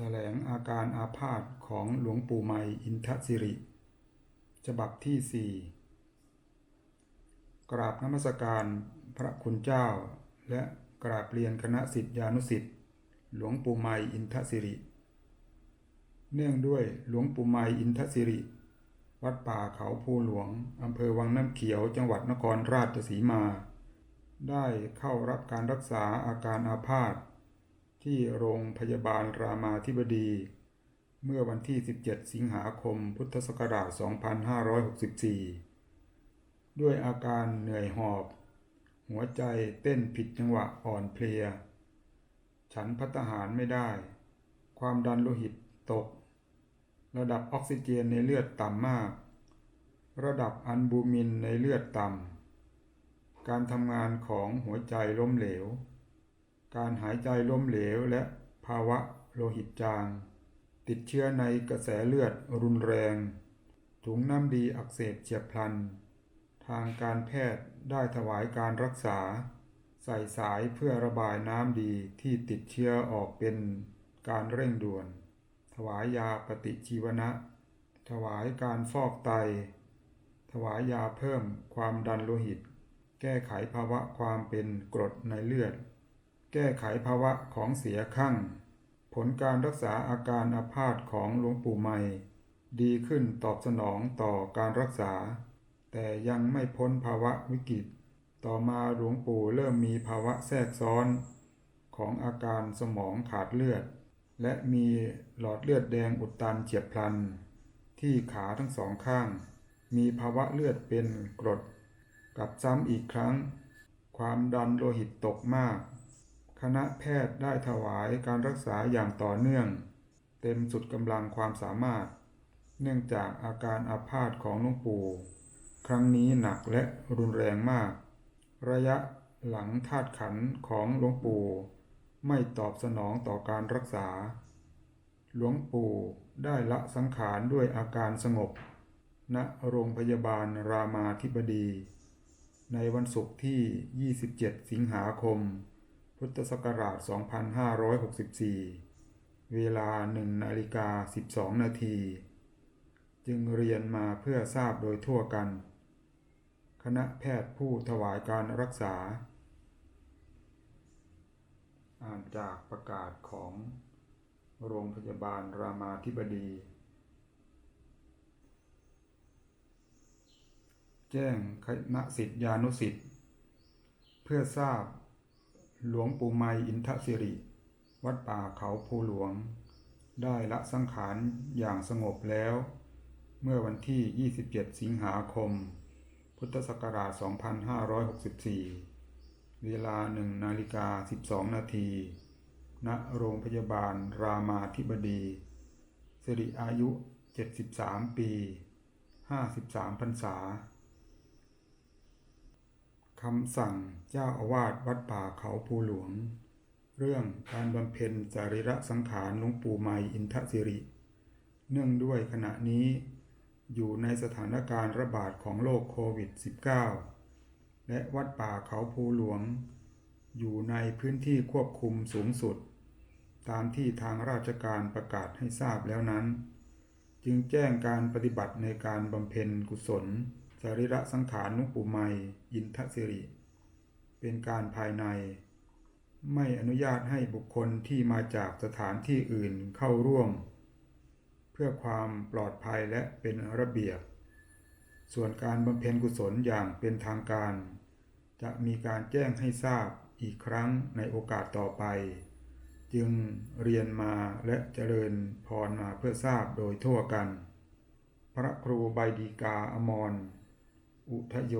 ถลงอาการอาพาธของหลวงปู่ไมยอินทสิริ ฉบับที่สี่กราบนมัสการพระคุณเจ้า และกราบเรียนคณะสิทธิานุสิทธิ์หลวงปู่ไมยอินทสิริ เนื่องด้วยหลวงปู่ไมยอินทสิริ วัดป่าเขาภูหลวงอำเภอวังน้ำเขียวจังหวัดนครราชสีมา ได้เข้ารับการรักษาอาการอาพาธ ที่โรงพยาบาลรามาธิบดี เมื่อวันที่ 17 สิงหาคม พุทธศักราช 2564 ด้วยอาการเหนื่อยหอบ หัวใจเต้นผิดจังหวะอ่อนเพลีย ฉันพัตหารไม่ได้ ความดันโลหิตตก ระดับออกซิเจนในเลือดต่ำมาก ระดับอัลบูมินในเลือดต่ำการทำงานของหัวใจล้มเหลว การหายใจล้มเหลวและภาวะโลหิตจาง ติดเชื้อในกระแสเลือดรุนแรง ถุงน้ำดีอักเสบเฉียบพลัน ทางการแพทย์ได้ถวายการรักษา ใส่สายเพื่อระบายน้ำดีที่ติดเชื้อออกเป็นการเร่งด่วน ถวายยาปฏิชีวนะ ถวายการฟอกไต ถวายยาเพิ่มความดันโลหิต แก้ไขภาวะความเป็นกรดในเลือด แก้ไขภาวะของเสียข้างผลการรักษาอาการอาพาธของหลวงปู่ใหม่ ดีขึ้นตอบสนองต่อการรักษา แต่ยังไม่พ้นภาวะวิกฤต ต่อมาหลวงปู่เริ่มมีภาวะแทรกซ้อน ของอาการสมองขาดเลือด และมีหลอดเลือดแดงอุดตันเฉียบพลัน ที่ขาทั้งสองข้าง มีภาวะเลือดเป็นกรด กับซ้ำอีกครั้ง ความดันโลหิตตกมาก คณะแพทย์ได้ถวายการรักษาอย่างต่อเนื่อง เต็มสุดกำลังความสามารถ เนื่องจากอาการอาพาธของหลวงปู่ครั้งนี้หนักและรุนแรงมาก ระยะหลังธาตุขันของหลวงปู่ไม่ตอบสนองต่อการรักษา หลวงปู่ได้ละสังขารด้วยอาการสงบ ณโรงพยาบาลรามาธิบดี ในวันศุกร์ที่ 27 สิงหาคม พุทธศักราช 2564 เวลา1นาฬิกา 12 นาที จึงเรียนมาเพื่อทราบโดยทั่วกัน คณะแพทย์ผู้ถวายการรักษา อ่านจากประกาศของโรงพยาบาลรามาธิบดี แจ้งคณะสิทธิานุสิทธิ์เพื่อทราบ หลวงปู่ไมยอินทสิริ วัดป่าเขาภูหลวง ได้ละสังขารอย่างสงบแล้ว เมื่อวันที่ 27 สิงหาคม พุทธศักราช 2564 เวลา1นาฬิกา 12 นาที ณ โรงพยาบาลรามาธิบดี สิริอายุ 73 ปี 53พรรษา คำสั่งเจ้าอาวาสวัดป่าเขาภูหลวง เรื่องการบำเพ็ญจาริระสังขารหลวงปู่ไมยอินทสิริ เนื่องด้วยขณะนี้ อยู่ในสถานการณ์ระบาดของโรคโควิด -19 และวัดป่าเขาภูหลวง อยู่ในพื้นที่ควบคุมสูงสุด ตามที่ทางราชการประกาศให้ทราบแล้วนั้น จึงแจ้งการปฏิบัติในการบำเพ็ญกุศล จาริระสังขารหลวงปู่ไมยอินทสิริ เป็นการภายใน ไม่อนุญาตให้บุคคลที่มาจากสถานที่อื่นเข้าร่วม เพื่อความปลอดภัยและเป็นระเบียบ ส่วนการบำเพ็ญกุศลอย่างเป็นทางการ จะมีการแจ้งให้ทราบอีกครั้งในโอกาสต่อไป จึงเรียนมาและเจริญพรมาเพื่อทราบโดยทั่วกัน พระครูใบดีกาอมร อุทโย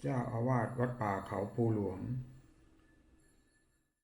เจ้าอาวาสวัดป่าเขาภูหลวง